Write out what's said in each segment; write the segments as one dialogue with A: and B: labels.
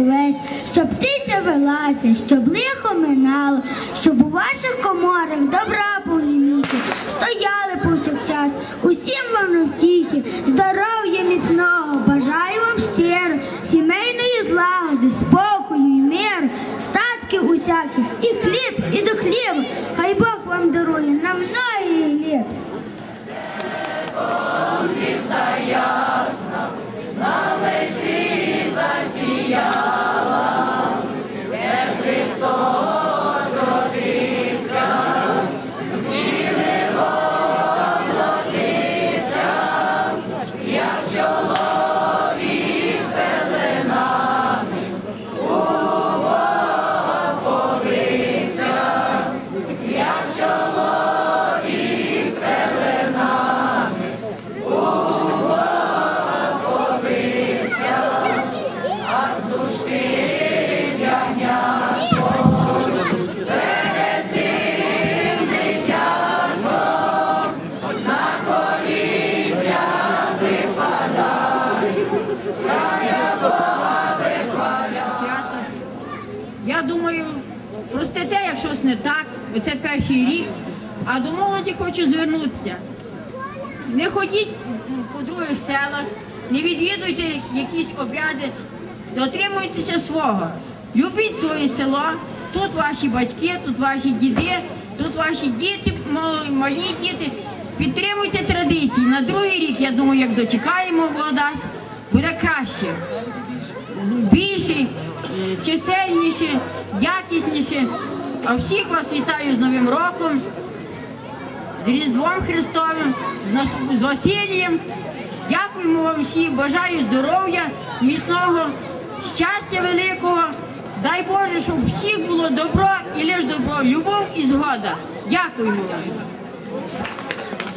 A: небес, щоб птиця велася, щоб лихо минало, щоб у ваших коморах добра погіміки, стояли повсякчас, усім вам втіхи, здоров'я міцного, бажаю вам щиро, сімейної злагоди, спокою і миру, статків усяких, і хліб, і до хліба, хай Бог вам дарує на многі літ.
B: Я бо це перший рік, а до молоді хочу звернутися. Не ходіть по других селах, не відвідуйте якісь обряди, дотримуйтеся свого. Любіть своє село, тут ваші батьки, тут ваші діди, тут ваші діти, малі діти. Підтримуйте традиції. На другий рік, я думаю, як дочекаємо вода, буде краще більше, чисельніше, якісніше. А всіх вас вітаю з Новим роком, з Різдвом Христовим, з Василієм. Дякуємо вам всім, бажаю здоров'я, міцного, щастя великого. Дай Боже, щоб всіх було добро і лише добро, любов і згода. Дякуємо вам.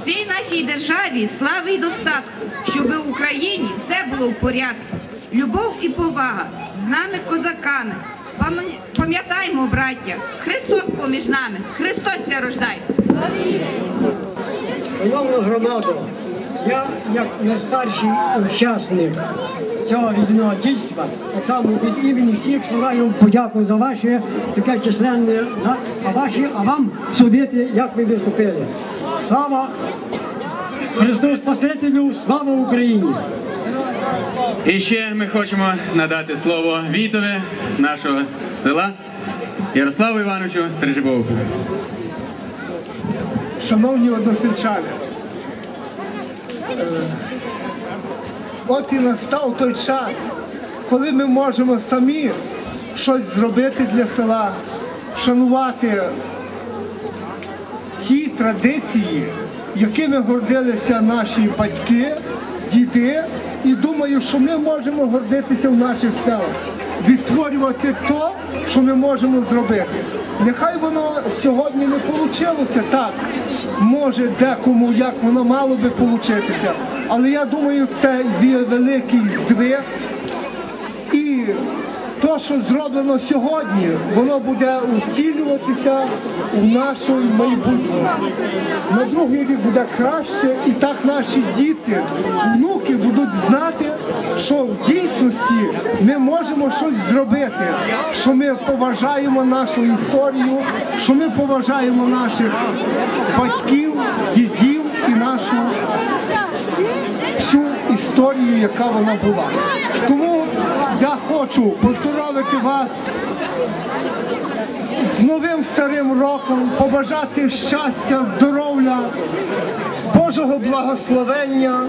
C: Всій нашій державі слави і достатку, щоб в Україні все було в порядку. Любов і повага з нами козаками. Пам'я- Пам'ятаймо, браття, Христос поміж нами, Христос ся рождає.
D: Шановна громада, я як найстарший учасник цього різдвяного дійства, так само від імені всіх складаю подяку за ваше таке численне, а ваші, а вам судити, як ви виступили. Слава Христу Спасителю, слава Україні!
E: І ще ми хочемо надати слово Вітове нашого села Ярославу Івановичу Стрижебовку.
F: Шановні односельчани, е, от і настав той час, коли ми можемо самі щось зробити для села, вшанувати ті традиції, якими гордилися наші батьки, діди, і думаю, що ми можемо гордитися в наших селах, відтворювати то, що ми можемо зробити. Нехай воно сьогодні не вийшло так, може декому як воно мало би получитися, але я думаю, це великий здвиг. І то, що зроблено сьогодні, воно буде втілюватися у нашому майбутньому. На другий рік буде краще, і так наші діти, внуки будуть знати, що в дійсності ми можемо щось зробити, що ми поважаємо нашу історію, що ми поважаємо наших батьків, дідів і нашу всю історію, яка вона була. Тому я хочу поздоровити вас з новим старим роком, побажати щастя, здоров'я, Божого благословення.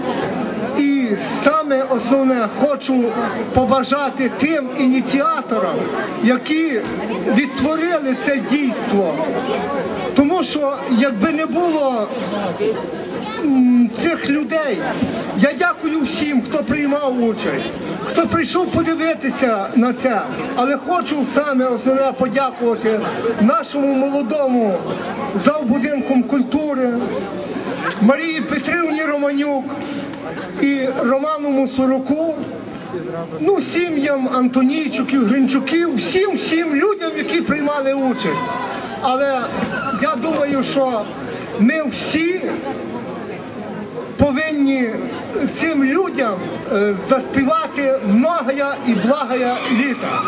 F: І саме основне хочу побажати тим ініціаторам, які відтворили це дійство. Тому що якби не було цих людей. Я дякую всім, хто приймав участь, хто прийшов подивитися на це. Але хочу саме основне подякувати нашому молодому завбудинком культури, Марії Петрівні Романюк і Роману Мусоруку. Ну, сім'ям Антонійчуків, Гринчуків, всім всім людям, які приймали участь. Але я думаю, що ми всі повинні цим людям е, заспівати многая і благая літа.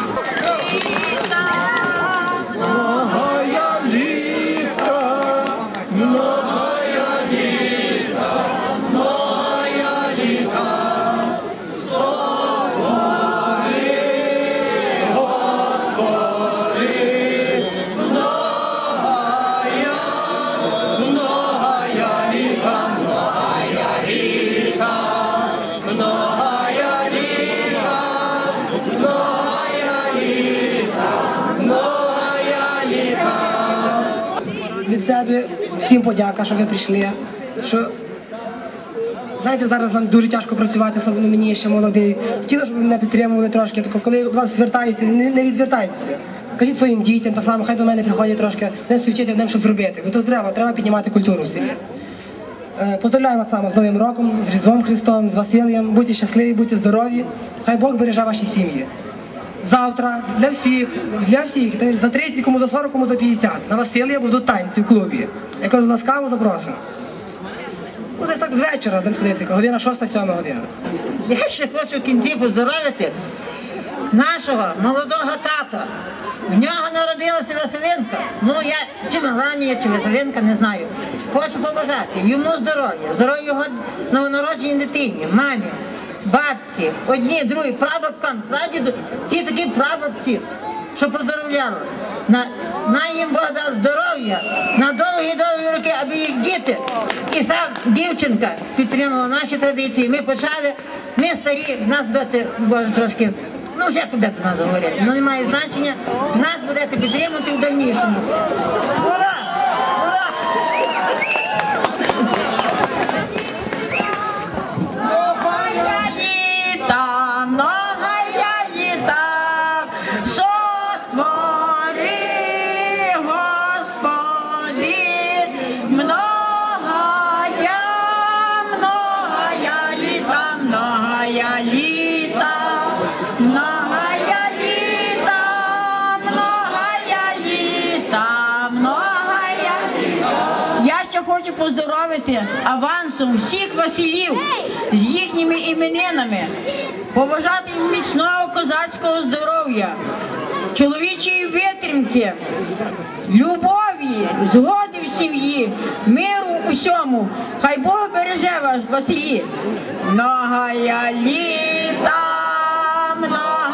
G: Всім подяка, що ви прийшли. Що знаєте, зараз нам дуже тяжко працювати, особливо мені ще молодий. Хотіла, щоб ви мене підтримували трошки. Тако, коли вас звертаються, не, не відвертайтеся. Кажіть своїм дітям, так само, хай до мене приходять трошки, не вчити ним що зробити. Бо то треба, треба піднімати культуру в селі. Е, Поздравляю вас саме з Новим роком, з Різдвом Христом, з Василієм. Будьте щасливі, будьте здорові. Хай Бог береже ваші сім'ї. Завтра для всіх, для всіх, за 30, кому за 40, кому за 50. На Василія будуть танці в клубі. Я кажу, ласкаво запрошую. Ну, десь так з вечора, будемо сходити, година 6-7 година.
H: Я ще хочу в кінці поздоровити нашого молодого тата. В нього народилася Василинка. Ну я чи Меланія, чи Василинка, не знаю. Хочу побажати йому здоров'я, здоров'я його новонародженій дитині, мамі, бабці, одні, другі, прабабкам, прадіду, всі такі прабабці, що поздоровляли. На, на їм Бог дасть здоров'я на довгі-довгі роки, аби їх діти і сам дівчинка підтримувала наші традиції. Ми почали, ми старі, нас будете, Боже, трошки, ну вже будете нас говорити, ну немає значення, нас будете підтримувати в дальнішому. Ура! Ура! Многая літа, многая літа, многая
B: Я ще хочу поздоровити авансом всіх Василів з їхніми іменинами, побажати їм міцного козацького здоров'я, чоловічої витримки, любові, згоди в сім'ї, миру усьому. Хай Бог береже вас, Василі. Многая літа, phenomenon.